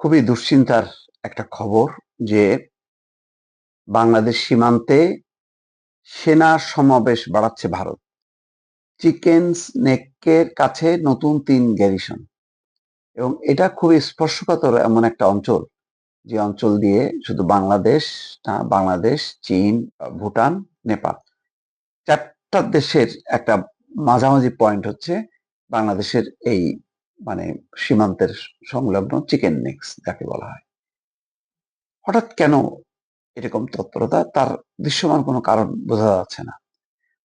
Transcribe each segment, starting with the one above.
খুবই দুশ্চিন্তার একটা খবর যে বাংলাদেশ সীমান্তে সেনা সমাবেশ বাড়াচ্ছে ভারত। চিকেন স্নেকের কাছে নতুন তিন গ্যারিসন এবং এটা খুবই স্পর্শকাতর এমন একটা অঞ্চল, যে অঞ্চল দিয়ে শুধু বাংলাদেশ বাংলাদেশ, চীন, ভুটান, নেপাল চারটা দেশের একটা মাঝামাঝি পয়েন্ট হচ্ছে বাংলাদেশের এই মানে সীমান্তের সংলগ্ন চিকেন নেক্স যাকে বলা হয়। হঠাৎ কেন এরকম তৎপরতা? তার দৃশ্যমান কোনো কারণ বোঝা যাচ্ছে না।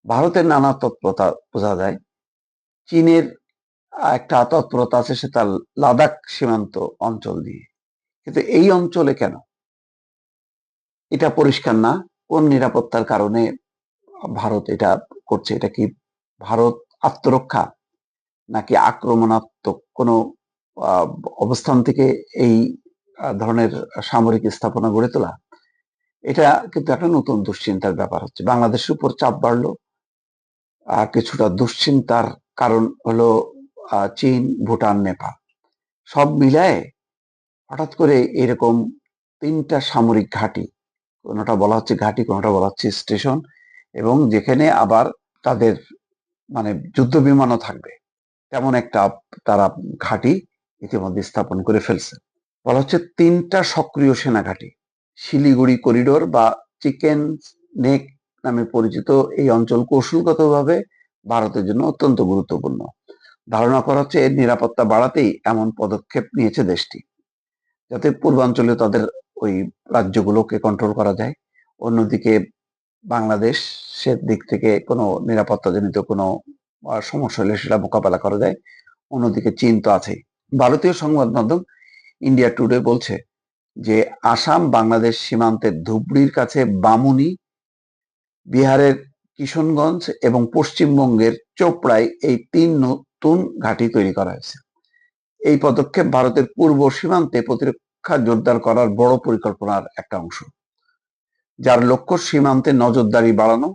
ভারতের নানা তৎপরতা বোঝা যায়। চীনের একটা তৎপরতা আছে সেটা লাদাখ সীমান্ত অঞ্চল দিয়ে কিন্তু এই অঞ্চলে কেন? এটা পরিষ্কার না। কোন নিরাপত্তার কারণে ভারত এটা করছে? এটা কি ভারত আত্মরক্ষা নাকি আক্রমণাত্মক কোনো অবস্থান থেকে এই ধরনের সামরিক স্থাপনা গড়ে তোলা, এটা কিন্তু একটা নতুন দুশ্চিন্তার ব্যাপার হচ্ছে। বাংলাদেশের উপর চাপ বাড়লো আর কিছুটা দুশ্চিন্তার কারণ হলো চীন, ভুটান, নেপাল। সব মিলায় হঠাৎ করে এরকম তিনটা সামরিক ঘাঁটি, কোনোটা বলা হচ্ছে ঘাঁটি, কোনোটা বলা হচ্ছে স্টেশন, এবং যেখানে আবার তাদের মানে যুদ্ধ বিমানও থাকবে। তেমন একটা তারা ঘাঁটি ইতিমধ্যে স্থাপন করে ফেলছে। বলা হচ্ছে তিনটা সক্রিয় সেনা ঘাঁটি, শিলিগুড়ি করিডোর বা চিকেন নেক নামে পরিচিত এই অঞ্চল কৌশলগতভাবে ভারতের জন্য অত্যন্ত গুরুত্বপূর্ণ। ধারণা করা হচ্ছে এর নিরাপত্তা বাড়াতেই এমন পদক্ষেপ নিয়েছে দেশটি, যাতে পূর্বাঞ্চলে তাদের ওই রাজ্যগুলোকে কন্ট্রোল করা যায়। অন্যদিকে বাংলাদেশের দিক থেকে কোনো নিরাপত্তাজনিত কোনো সমস্যা হলে সেটা মোকাবেলা করা যায়। অন্যদিকে চীন তো আছেই। ভারতীয় সংবাদ মাধ্যম ইন্ডিয়া টুডে বলছে যে, আসাম, বাংলাদেশ সীমান্তের ধুবড়ির কাছে বামুনি, বিহারের কিশনগঞ্জ এবং পশ্চিমবঙ্গের চোপড়ায় এই তিন নতুন ঘাঁটি তৈরি করা হয়েছে। এই পদক্ষেপ ভারতের পূর্ব সীমান্তে প্রতিরক্ষা জোরদার করার বড় পরিকল্পনার একটা অংশ। যার লক্ষ্য সীমান্তে নজরদারি বাড়ানো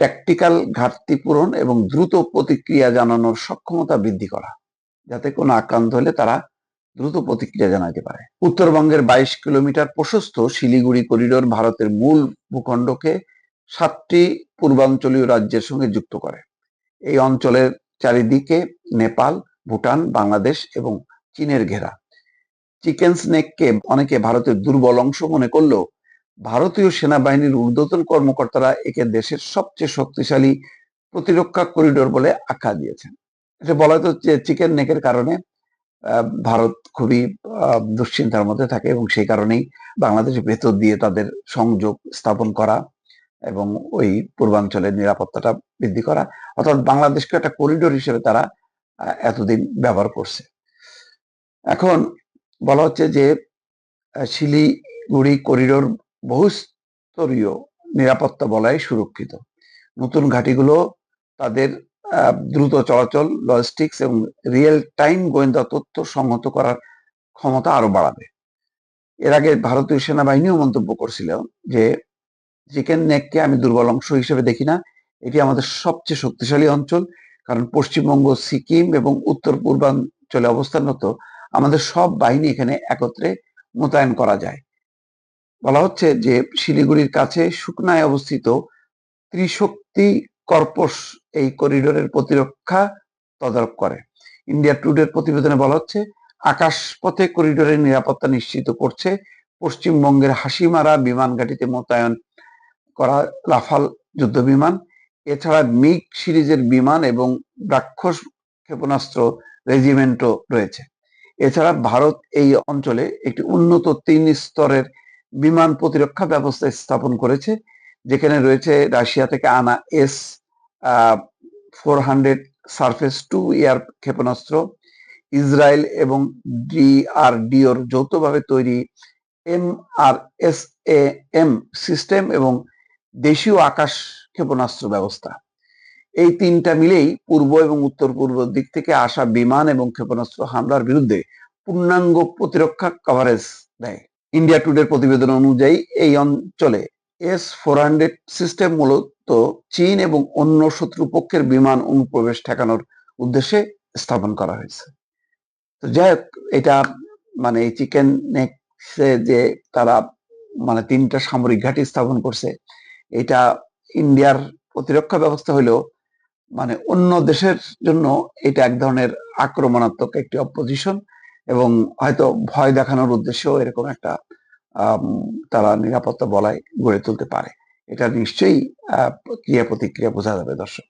ট্যাকটিক্যাল ঘাটতি পূরণ এবং দ্রুত প্রতিক্রিয়া জানানোর সক্ষমতা বৃদ্ধি করা, যাতে কোনো আক্রান্ত হলে তারা দ্রুত প্রতিক্রিয়া জানাতে পারে। উত্তরবঙ্গের বাইশ কিলোমিটার প্রশস্ত শিলিগুড়ি করিডোর ভারতের মূল ভূখণ্ডকে সাতটি পূর্বাঞ্চলীয় রাজ্যের সঙ্গে যুক্ত করে। এই অঞ্চলের চারিদিকে নেপাল, ভুটান, বাংলাদেশ এবং চীনের ঘেরা। চিকেন স্নেককে অনেকে ভারতের দুর্বল অংশ মনে করলেও ভারতীয় সেনাবাহিনীর ঊর্ধ্বতন কর্মকর্তারা একে দেশের সবচেয়ে শক্তিশালী প্রতিরক্ষা করিডোর বলে আখ্যা দিয়েছেন। এটা বলা হচ্ছে চিকেন নেকের কারণে ভারত খুবই দুশ্চিন্তার মধ্যে থাকে এবং সেই কারণেই বাংলাদেশের ভেতর দিয়ে তাদের সংযোগ স্থাপন করা এবং ওই পূর্বাঞ্চলের নিরাপত্তাটা বৃদ্ধি করা। অর্থাৎ বাংলাদেশকে একটা করিডোর হিসেবে তারা এতদিন ব্যবহার করছে। এখন বলা হচ্ছে যে শিলিগুড়ি করিডোর বহুস্তরীয় নিরাপত্তা বলায় সুরক্ষিত। নতুন ঘাটিগুলো তাদের দ্রুত চলাচল লজিস্টিক্স এবং রিয়েল টাইম গোয়েন্দা তথ্য সংহত করার ক্ষমতা আরও বাড়াবে। এর আগে ভারতীয় সেনাবাহিনীও মন্তব্য করছিল যে, চিকেন নেককে আমি দুর্বল অংশ হিসেবে দেখি না। এটি আমাদের সবচেয়ে শক্তিশালী অঞ্চল, কারণ পশ্চিমবঙ্গ, সিকিম এবং উত্তর পূর্বাঞ্চলে অবস্থানরত আমাদের সব বাহিনী এখানে একত্রে মোতায়েন করা যায়। বলা হচ্ছে যে শিলিগুড়ির কাছে শুকনায় অবস্থিত ত্রিশক্তি কর্পস এই করিডোরের প্রতিরক্ষা তদারক করে। ইন্ডিয়া টুডের প্রতিবেদনে বলা হচ্ছে, আকাশপথে করিডোরের নিরাপত্তা নিশ্চিত করছে পশ্চিমবঙ্গের হাসিমারা বিমান ঘাটিতে মোতায়েন করা রাফাল যুদ্ধ বিমান এছাড়া মিগ সিরিজের বিমান এবং রাক্ষস ক্ষেপণাস্ত্র রেজিমেন্টও রয়েছে। এছাড়া ভারত এই অঞ্চলে একটি উন্নত তিন স্তরের বিমান প্রতিরক্ষা ব্যবস্থা স্থাপন করেছে, যেখানে রয়েছে রাশিয়া থেকে আনা S four hundred surface to air ক্ষেপণাস্ত্র, ইসরায়েল এবং ডিআরডিওর যৌথভাবে তৈরি M R S A M system এবং দেশীয় আকাশ ক্ষেপণাস্ত্র ব্যবস্থা। এই তিনটা মিলেই পূর্ব এবং উত্তর পূর্ব দিক থেকে আসা বিমান এবং ক্ষেপণাস্ত্র হামলার বিরুদ্ধে পূর্ণাঙ্গ প্রতিরক্ষা কভারেজ দেয়। ইন্ডিয়া টুডের প্রতিবেদন অনুযায়ী এই অঞ্চলে এস ফোর হান্ড্রেড সিস্টেম মূলত চীন এবং অন্য শত্রুপক্ষের বিমান অনুপ্রবেশ ঠেকানোর উদ্দেশ্যে স্থাপন করা হয়েছে। তো যাই হোক, এটা মানে এই চিকেন নেক্সে যে তারা মানে তিনটা সামরিক ঘাঁটি স্থাপন করছে, এটা ইন্ডিয়ার প্রতিরক্ষা ব্যবস্থা হইলেও মানে অন্য দেশের জন্য এটা এক ধরনের আক্রমণাত্মক একটি অপোজিশন এবং হয়তো ভয় দেখানোর উদ্দেশ্যেও এরকম একটা তারা নিরাপত্তা বলয় গড়ে তুলতে পারে। এটা নিশ্চয়ই ক্রিয়া প্রতিক্রিয়া বোঝা যাবে দর্শক।